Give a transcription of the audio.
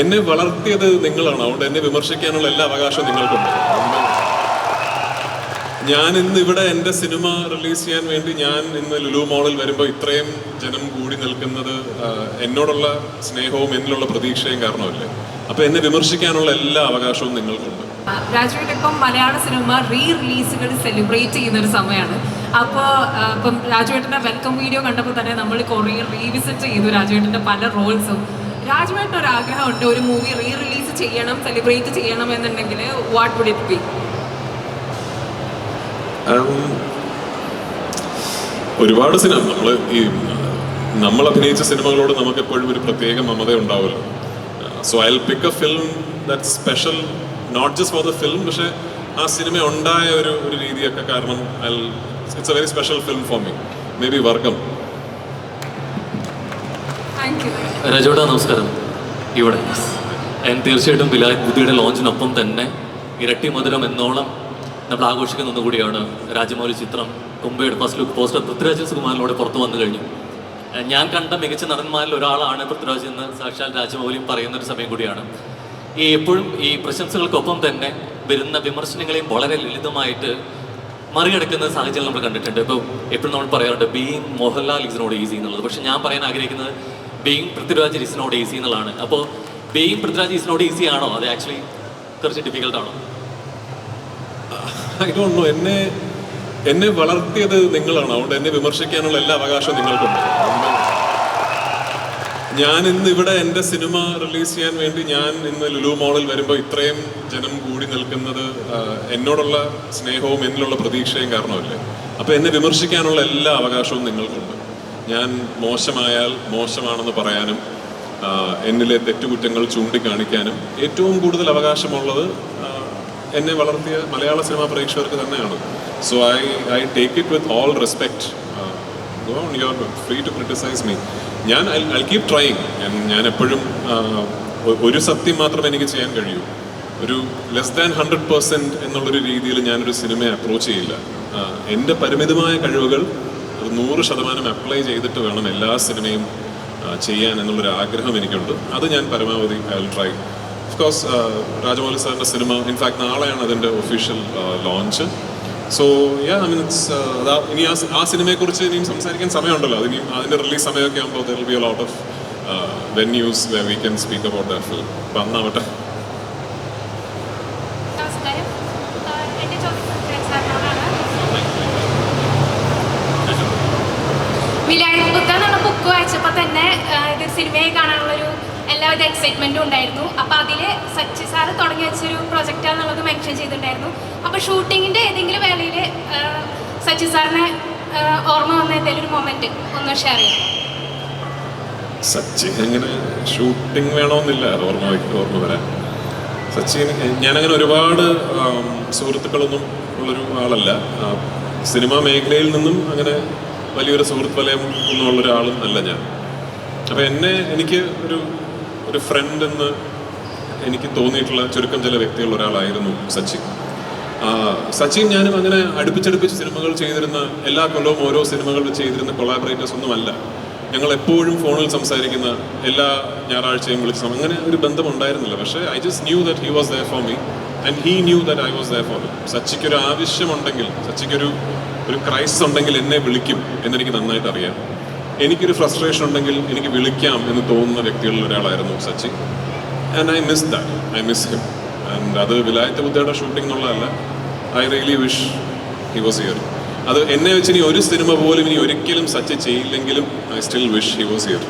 എന്നെ വളർത്തിയത് നിങ്ങളാണ്. അതുകൊണ്ട് എന്നെ വിമർശിക്കാനുള്ള എല്ലാ അവകാശവും നിങ്ങൾക്കുണ്ട്. ഞാൻ ഇന്ന് ഇവിടെ എന്റെ സിനിമ റിലീസ് ചെയ്യാൻ വേണ്ടി ഞാൻ ഇന്ന് ലുലു മോളിൽ വരുമ്പോൾ ഇത്രയും ജനം കൂടി നിൽക്കുന്നത് എന്നോടുള്ള സ്നേഹവും എന്നിലുള്ള പ്രതീക്ഷയും കാരണമല്ലേ? അപ്പൊ എന്നെ വിമർശിക്കാനുള്ള എല്ലാ അവകാശവും നിങ്ങൾക്കുണ്ട്. രാജുവേട്ടൻ ഇപ്പം മലയാള സിനിമ റീ റിലീസുകൾ സെലിബ്രേറ്റ് ചെയ്യുന്ന ഒരു സമയമാണ് അപ്പോൾ ഇപ്പം രാജുവേട്ടന്റെ വെൽക്കം വീഡിയോ കണ്ടപ്പോൾ തന്നെ നമ്മൾ കുറേ റീവിസിറ്റ് ചെയ്തു. രാജുവേട്ടന്റെ പല റോൾസും. രാജുവേട്ടൻ ഒരു ആഗ്രഹമുണ്ട് ഒരു മൂവി റീ റിലീസ് ചെയ്യണം സെലിബ്രേറ്റ് ചെയ്യണം എന്നുണ്ടെങ്കിൽ വാട്ട് വുഡ് ഇറ്റ് ബി ഒരുപാട് സിനിമ നമ്മൾ ഈ നമ്മൾ അഭിനയിച്ച സിനിമകളോട് നമുക്ക് എപ്പോഴും ഒരു പ്രത്യേക മമത ഉണ്ടാവുമല്ലോ so I pick a film that special not just for the film പക്ഷെ ആ സിനിമ ഉണ്ടായ ഒരു ഒരു രീതിയൊക്കെ കാരണം I it's a very special film for me may be വർഗം താങ്ക് യു രജോട നമസ്കാരം. ഇവിടെ. ഞാൻ തീർച്ചയായിട്ടും വിലായ ബുദ്ധിയുടെ ലോഞ്ചിനൊപ്പം തന്നെ ഇരട്ടി മധുരം എന്നോളം നമ്മൾ ആഘോഷിക്കുന്ന ഒന്നുകൂടിയാണ് രാജമൗലി ചിത്രം. കുംബയുടെ ഫസ്റ്റ് ലുക്ക് പോസ്റ്റർ പൃഥ്വിരാജ് സുകുമാരനോട് പുറത്തു വന്നു കഴിഞ്ഞു. ഞാൻ കണ്ട മികച്ച നടന്മാരിൽ ഒരാളാണ് പൃഥ്വിരാജ് എന്ന് സാക്ഷാൽ രാജമൗലിയും പറയുന്ന ഒരു സമയം കൂടിയാണ്. ഈ എപ്പോഴും ഈ പ്രശംസകൾക്കൊപ്പം തന്നെ വരുന്ന വിമർശനങ്ങളെയും വളരെ ലളിതമായിട്ട് മറികടക്കുന്ന സാഹചര്യം നമ്മൾ കണ്ടിട്ടുണ്ട്. ഇപ്പോൾ എപ്പോഴും നമ്മൾ പറയാറുണ്ട് being Mohanlal is not easy എന്നുള്ളത്. പക്ഷെ ഞാൻ പറയാൻ ആഗ്രഹിക്കുന്നത് being Prithviraj is not easy എന്നുള്ളതാണ്. അപ്പോൾ being Prithviraj is not easy ആണോ? അത് ആക്ച്വലി കുറച്ച് ഡിഫിക്കൽട്ട് ആണോ? നോ എന്നെ എന്നെ വളർത്തിയത് നിങ്ങളാണ്. അതുകൊണ്ട് എന്നെ വിമർശിക്കാനുള്ള എല്ലാ അവകാശവും നിങ്ങൾക്കുണ്ട്. ഞാൻ ഇന്ന് ഇവിടെ എന്റെ സിനിമ റിലീസ് ചെയ്യാൻ വേണ്ടി ഞാൻ ഇന്ന് ലുലു മോളിൽ വരുമ്പോൾ ഇത്രയും ജനം കൂടി നിൽക്കുന്നത് എന്നോടുള്ള സ്നേഹവും എന്നിലുള്ള പ്രതീക്ഷയും കാരണമല്ലേ? അപ്പം എന്നെ വിമർശിക്കാനുള്ള എല്ലാ അവകാശവും നിങ്ങൾക്കുണ്ട്. ഞാൻ മോശമായാൽ മോശമാണെന്ന് പറയാനും എന്നിലെ തെറ്റുകുറ്റങ്ങൾ ചൂണ്ടിക്കാണിക്കാനും ഏറ്റവും കൂടുതൽ അവകാശമുള്ളത് എന്നെ വളർത്തിയ മലയാള സിനിമാ പ്രേക്ഷകർക്ക് തന്നെയാണ്. So I I take it with all respect go are free to criticise me ഞാൻ ഐ കീപ് ട്രൈങ് ഞാൻ എപ്പോഴും ഒരു സത്യം മാത്രം എനിക്ക് ചെയ്യാൻ കഴിയൂ. ഒരു ലെസ് ദാൻ ഹൺഡ്രഡ് പെർസെന്റ് എന്നുള്ളൊരു രീതിയിൽ ഞാനൊരു സിനിമയെ അപ്രോച്ച് ചെയ്യില്ല. എന്റെ പരിമിതമായ കഴിവുകൾ ഒരു നൂറ് ശതമാനം അപ്ലൈ ചെയ്തിട്ട് വേണം എല്ലാ സിനിമയും ചെയ്യാൻ എന്നുള്ളൊരു ആഗ്രഹം എനിക്കുണ്ട്. അത് ഞാൻ പരമാവധി I will try of course Rajamouli സാറിന്റെ സിനിമ ഇൻഫാക്ട് നാളെയാണ് അതിന്റെ official launch so yeah I means അതാ ഇനി ആ ആ സിനിമയെക്കുറിച്ച് ഇനിയും സംസാരിക്കാൻ സമയമുണ്ടല്ലോ. അത് ഇനിയും അതിന്റെ റിലീസ് സമയമൊക്കെ ആകുമ്പോൾ there will be a lot of venues we can speak about the film അപ്പം അന്നാവട്ടെ നമസ്കാരം ആ, എന്റെ ചോദ്യം സാറിനോടാണ് വിലായത് ബുദ്ധ എന്നുള്ള ബുക്ക് വായിച്ചപ്പോൾ തന്നെ ഇത് സിനിമയെ കാണാനുള്ളൊരു എല്ലാവിധ എക്സൈറ്റ്മെന്റും ഉണ്ടായിരുന്നു. അപ്പോൾ അതിൽ സച്ചി സാറ് തുടങ്ങി വെച്ചൊരു പ്രൊജക്റ്റാന്നുള്ളത് മെൻഷൻ ചെയ്തിട്ടുണ്ടായിരുന്നു. അപ്പോൾ ഷൂട്ടിങ്ങിന്റെ ഏതെങ്കിലും വേളയിൽ സച്ചി സാറിനെ ഓർമ്മ വന്ന ഏതെങ്കിലും ഒരു മൊമെന്റ് ഒന്ന് ഷെയർ ചെയ്യാം. സച്ചിൻ അങ്ങനെ ഷൂട്ടിംഗ് വേണമെന്നില്ല ഓർമ്മ ഓർമ്മ വരാൻ. സച്ചിൻ ഞാനങ്ങനെ ഒരുപാട് സുഹൃത്തുക്കളൊന്നും ഉള്ളൊരു ആളല്ല. സിനിമാ മേഖലയിൽ നിന്നും അങ്ങനെ വലിയൊരു സുഹൃത്ത് വലയം ഒന്നും ഉള്ളൊരാളും അല്ല ഞാൻ. അപ്പം എന്നെ എനിക്ക് ഒരു ഒരു ഫ്രണ്ട് എന്ന് എനിക്ക് തോന്നിയിട്ടുള്ള ചുരുക്കം ചില വ്യക്തികൾ ഒരാളായിരുന്നു സച്ചിൻ. സച്ചിൻ ഞാനും അങ്ങനെ അടുപ്പിച്ചടുപ്പിച്ച് സിനിമകൾ ചെയ്തിരുന്ന എല്ലാ കൊല്ലവും ഓരോ സിനിമകൾ ചെയ്തിരുന്ന കൊളാബറേറ്റേഴ്സ് ഒന്നുമല്ല ഞങ്ങൾ എപ്പോഴും ഫോണിൽ സംസാരിക്കുന്ന എല്ലാ ഞായറാഴ്ചയും വിളിച്ച് അങ്ങനെ ഒരു ബന്ധം ഉണ്ടായിരുന്നില്ല. പക്ഷേ I just knew that he was there for me and he knew that I was there for me സച്ചിക്കൊരു ആവശ്യമുണ്ടെങ്കിൽ സച്ചിക്കൊരു ഒരു ക്രൈസിസ് ഉണ്ടെങ്കിൽ എന്നെ വിളിക്കും എന്നെനിക്ക് നന്നായിട്ട് അറിയാം. എനിക്കൊരു ഫ്രസ്ട്രേഷൻ ഉണ്ടെങ്കിൽ എനിക്ക് വിളിക്കാം എന്ന് തോന്നുന്ന വ്യക്തികളിൽ ഒരാളായിരുന്നു Sachin and I miss that I miss him and അത് വിലായത്ത് ബുദ്ധയുടെ ഷൂട്ടിംഗ് എന്നുള്ളതല്ല. I really wish he was here അത് എന്നെ വെച്ച് ഇനി ഒരു സിനിമ പോലും ഇനി ഒരിക്കലും സച്ച് ചെയ്യില്ലെങ്കിലും I still wish he was here